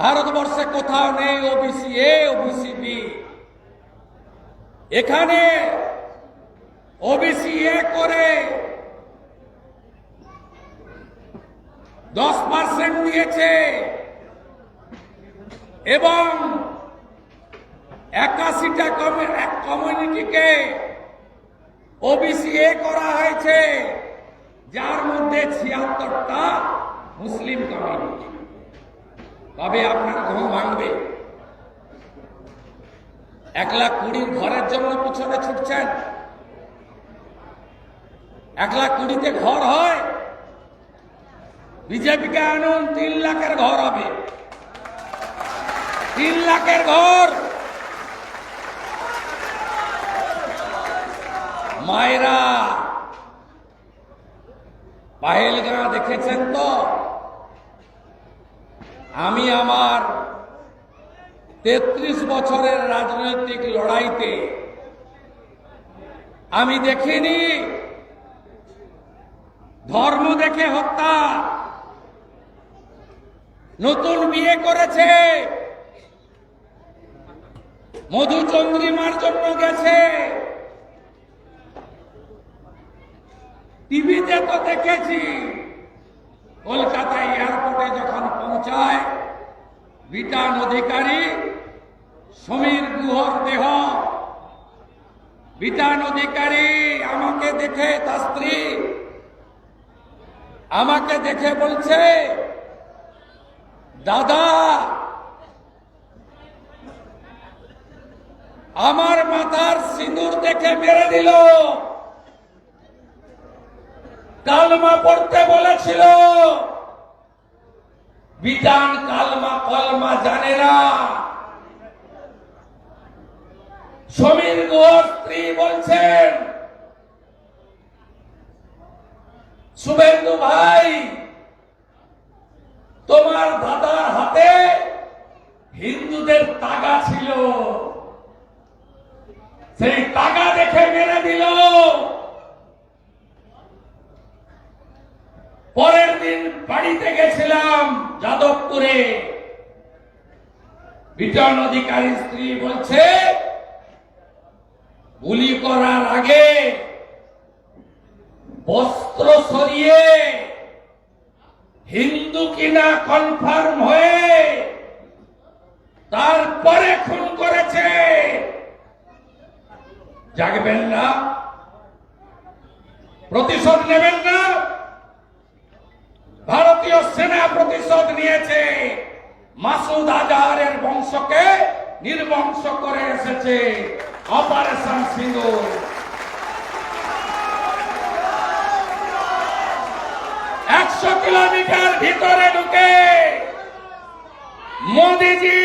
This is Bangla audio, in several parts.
ভারতবর্ষে কোথাও নেই ওবিসি এ ওবিসি বি এখানে ওবিসি এ করে দশ পার্সেন্ট দিয়েছে এবং একাশিটা এক কমিউনিটিকে ওবিসি এ করা হয়েছে, যার মধ্যে ছিয়াত্তরটা মুসলিম কমিউনিটি তবে আপনার ঘুম ভাঙবে। এক লাখ কুড়ির ঘরের জন্য পিছনে ছুটছেন। এক লাখ কুড়িতে ঘর হয়, বিজেপিকে আনুন তিন লাখের ঘর হবে। তিন লাখের ঘর। মায়েরা, পাহেলগাঁ দেখেছেন তো? আমি আমার তেত্রিশ বছরের রাজনৈতিক লড়াইতে আমি দেখিনি ধর্ম দেখে হত্যা, নতুন বিয়ে করেছে, মধুচন্দ্রিমার জন্য গেছে। টিভিতে তো দেখেছি কলকাতা এয়ারপোর্টে যখন পৌঁছায় বিটান অধিকারী সমীর গুহর দেহ। বিটান অধিকারী আমাকে দেখে, তার স্ত্রী আমাকে দেখে বলছে, দাদা, আমার মাথার সিঁদুর দেখে মেরে দিল। কালমা পড়তে বলেছিল। বিধান কালমা কলমা জানে না। সমীর গুহর স্ত্রী বলছেন, শুভেন্দু ভাই, তোমার দাদার হাতে হিন্দুদের তাগা ছিল সেই তাগা দেখে মেরে দিল পরের দিন বাড়িতে গেছিলাম যাদবপুরে। বিটন অধিকারী স্ত্রী বলছে, গুলি করার আগে বস্ত্র সরিয়ে হিন্দু কিনা কনফার্ম হয়ে তারপরে খুন করেছে। জাগবেন না, প্রতিশোধ নেবেন না। ভারতীয় সেনা প্রতিশোধ নিয়েছে মাসুদ আজহারের বংশকে নির্বংশ করে এসেছে অপারেশন সিঁদুর একশো কিলোমিটার ভিতরে ঢুকে মোদিজি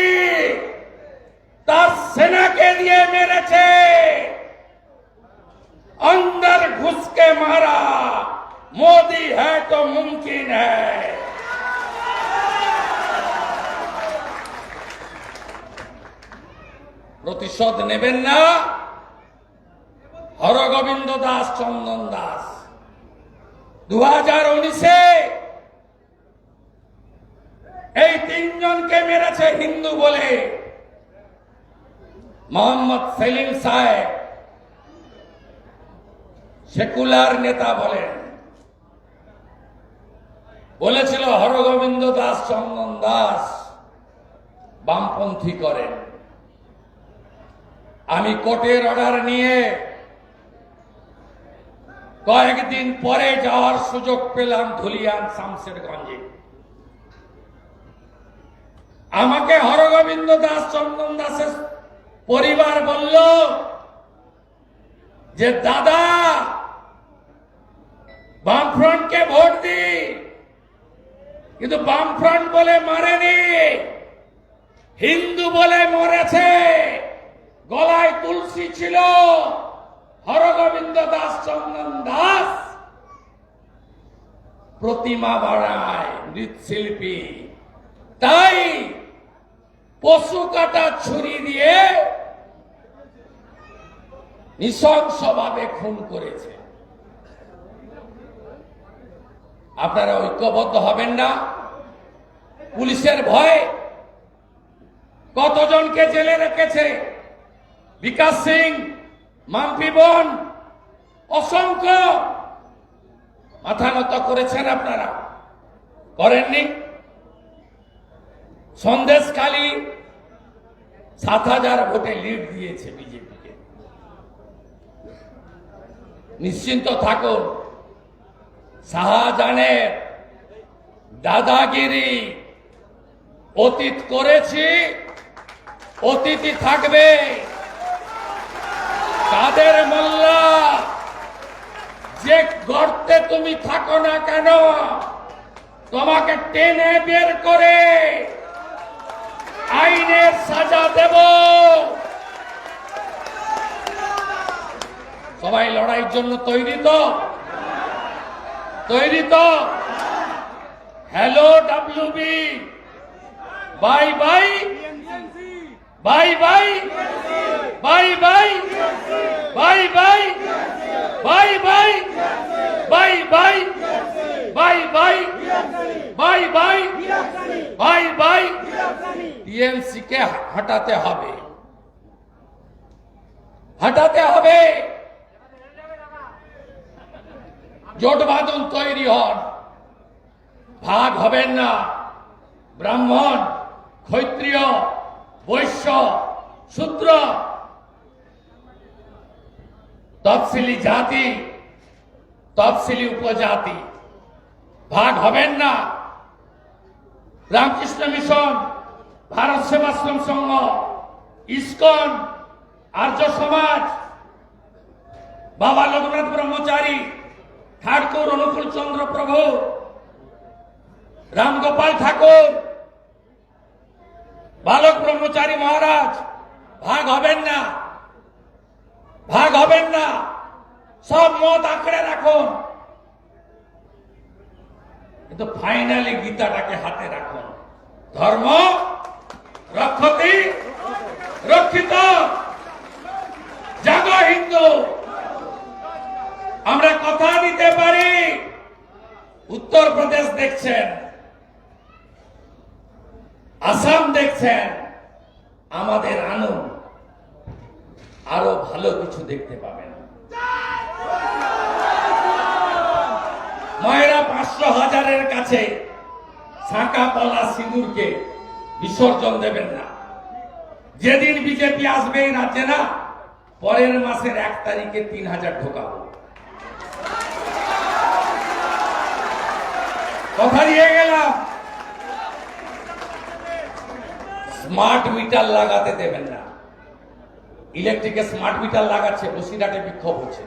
তার সেনাকে দিয়ে মেরেছে अंदर घुस के मारा मोदी है तो मुमकिन है প্রতিশোধ নেবেন না হরগোবিন্দ দাস চন্দন দাস দু হাজার উনিশে এই তিনজনকে মেরেছে হিন্দু বলে মোহাম্মদ সেলিম সাহেব সেকুলার নেতা বলেন বলেছিল, হরগোবিন্দ দাস চন্দন দাস, বামপন্থী করেন। আমি কোর্টের অর্ডার নিয়ে কয়েকদিন পরে যাওয়ার সুযোগ পেলাম ধুলিয়ান শামশেরগঞ্জে। আমাকে হরগোবিন্দ দাস চন্দন দাসের পরিবার বলল যে, দাদা, বামফ্রন্টকে ভোট দি। কিন্তু বামফ্রন্ট বলে মারেনি। হিন্দু বলে মরেছে। গলায় তুলসী ছিল। হরগোবিন্দ দাস চন্দন দাস প্রতিমা বাড়ায় মৃৎশিল্পী। তাই পশু কাটা ছুরি দিয়ে নৃশংসভাবে খুন করেছে। আপনারা ঐক্যবদ্ধ হবেন না। পুলিশের ভয়ে কতজনকে জেলে রেখেছে? বিকাশ সিং মাম্পি বোন, অসংখ্য। মাথা নত করেছেন আপনারা। করেননি? সন্দেশখালী সাত হাজার ভোটে লিড দিয়েছে বিজেপিকে। নিশ্চিন্ত থাকুন। শাহজাহানের দাদাগিরি অতীত করেছি অতীতই থাকবে। কাদের মোল্লা, যে গর্তে তুমি থাকো না কেন, তোমাকে টেনে বের করে আইনের সাজা দেব। সবাই লড়াইয়ের জন্য তৈরি তো? তৈরি তো। Hello WB bye bye bye bye bye bye bye bye bye bye bye bye bye bye bye bye bye bye TMC কে হটাতে হবে। হটাতে হবে। জোট বাঁধন তৈরি হন। ভাগ হবেন না। ব্রাহ্মণ, ক্ষত্রিয়, বৈশ্য, শূদ্র। তফসিলি জাতি তফসিলি উপজাতি। ভাগ হবেন না। রামকৃষ্ণ মিশন, ভারত সেবাশ্রম সংঘ, ইস্কন, আর্য সমাজ, বাবা লোকনাথ ব্রহ্মচারী ঠাকুর অনুকূল চন্দ্র প্রভু রামগোপাল ঠাকুর বালক ব্রহ্মচারী মহারাজ ভাগ হবেন না ভাগ হবেন না সব মত আঁকড়ে রাখুন কিন্তু ফাইনালি গীতাটাকে হাতে রাখুন ধর্ম রক্ষতি রক্ষিত জাগ হিন্দু আমরা কথা দিতে পারি। উত্তরপ্রদেশ দেখছেন, আসাম দেখছেন, আমাদের আনুন আরও ভালো কিছু দেখতে পাবেন। মায়েরা পাঁচশো হাজারের কাছে শাঁকা পলা সিঁদুরকে বিসর্জন দেবেন না। যেদিন বিজেপি আসবে এই রাজ্যে না, পরের মাসের এক তারিখে তিন হাজার ঢোকাবো। কথা দিয়ে গেলাম। স্মার্ট মিটার লাগাতে দেবেন না। ইলেকট্রিকে স্মার্ট মিটার লাগাচ্ছে, বসিরহাটে বিক্ষোভ হচ্ছে।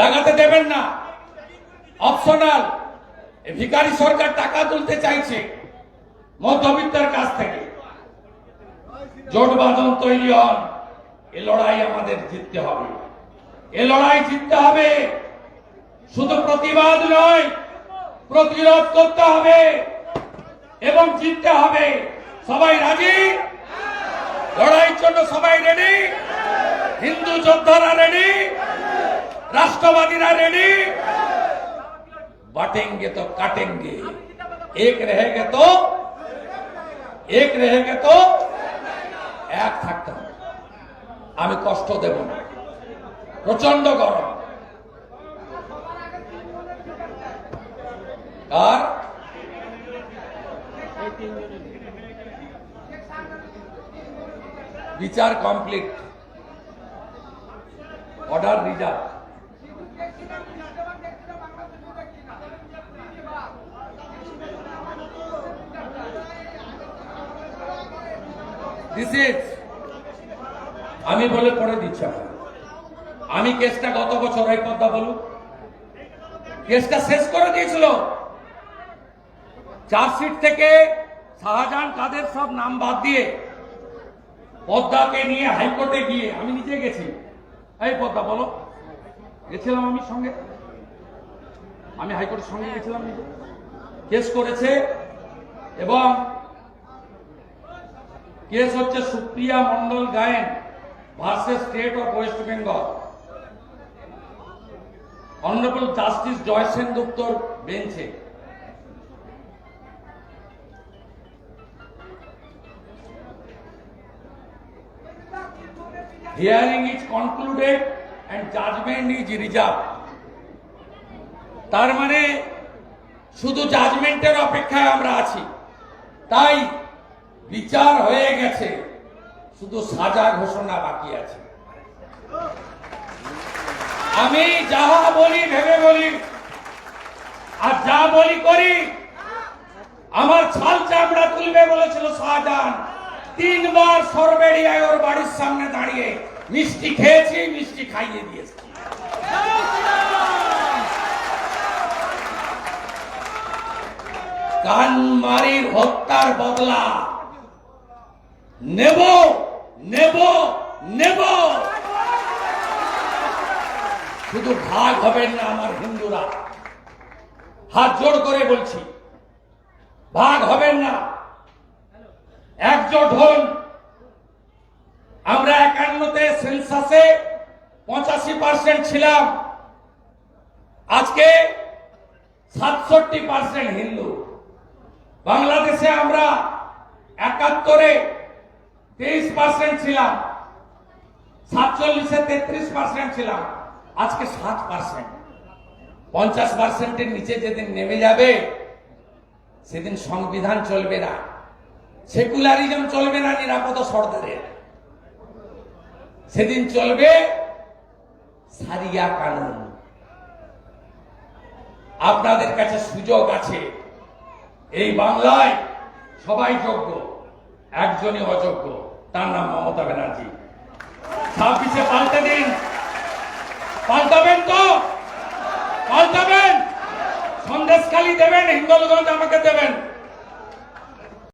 লাগাতে দেবেন না। অপশনাল ভিকারি সরকার টাকা তুলতে চাইছে মধ্যবিত্তের কাছ থেকে। জোট বাঁধন তৈরি হন, এ লড়াই আমাদের জিততে হবে। এ লড়াই জিততে হবে। শুধু প্রতিবাদ নয় প্রতিরোধ করতে হবে এবং জিততে হবে। সবাই রাজি? লড়াইয়ের জন্য সবাই রেডি হিন্দু যোদ্ধারা রেডি রাষ্ট্রবাদীরা রেডি বাটেঙ্গে তো কাটেঙ্গে। এক রেহেগে তো, এক রেহেগে তো এক থাকতে আমি কষ্ট দেব না। প্রচণ্ড গরম। আর? বিচার complete. Order reserve this is আমি বলে পড়ে দিচ্ছি আমি কেসটা গত বছর এই পদ্মা বলুন কেসটা শেষ করে দিয়েছিল। চার্জশিট থেকে শাহজাহান কাদের সব নাম বাদ দিয়ে পদ্মাকে নিয়ে হাইকোর্টে গিয়ে, আমি নিজে গেছি। এই পদ্মা, বলো। গেছিলাম আমি সঙ্গে। আমি হাইকোর্টের সঙ্গে গেছিলাম নিজে। কেস করেছে এবং কেস হচ্ছে Supriya Mondal Gayen versus state of West Bengal. Honourable justice Jaysen সেনগুপ্তর বেঞ্চে। Hearing is concluded and judgment is reserve তার মানে শুধু জাজমেন্টের অপেক্ষায় আমরা আছি। তাই বিচার হয়ে গেছে। শুধু সাজা ঘোষণা বাকি আছে। আমি যাহা বলি, ভেবে বলি, আর যা বলি করি, আমার ছাল চামড়া তুলবে বলেছিল শাহজাহান। তিনবার সরবেড়িয়ায় ওর বাড়ির সামনে দাঁড়িয়ে মিষ্টি খেয়েছি, মিষ্টি খাইয়ে দিয়েছি। কানমারির হত্যার বদলা। নেব নেব নেব। শুধু ভাগ হবেন না আমার হিন্দুরা। হাত জোড় করে বলছি, ভাগ হবেন না। একজোট হন। আমরা একান্নতে সেন্সাসে পঁচাশি পার্সেন্ট ছিলাম। আজকে সাতষট্টি পার্সেন্ট হিন্দু। বাংলাদেশে আমরা একাত্তরে তেইশ পার্সেন্ট ছিলাম। সাতচল্লিশে তেত্রিশ পার্সেন্ট ছিলাম। আজকে সাত পার্সেন্ট পঞ্চাশ পার্সেন্টের নিচে যেদিন নেমে যাবে, সেদিন সংবিধান চলবে না। সেকুলারিজম চলবে না, নিরাপদ সর্দারের সেদিন চলবে সারিয়া কানুন। আপনাদের কাছে সুযোগ আছে। এই বাংলায় সবাই যোগ্য, একজনই অযোগ্য, তার নাম মমতা ব্যানার্জি। ছাব্বিশে পাল্টে দিন। পাল্টাবেন তো? পাল্টাবেন? সন্দেশখালি দেবেন হিন্দলগঞ্জ আমাকে দেবেন।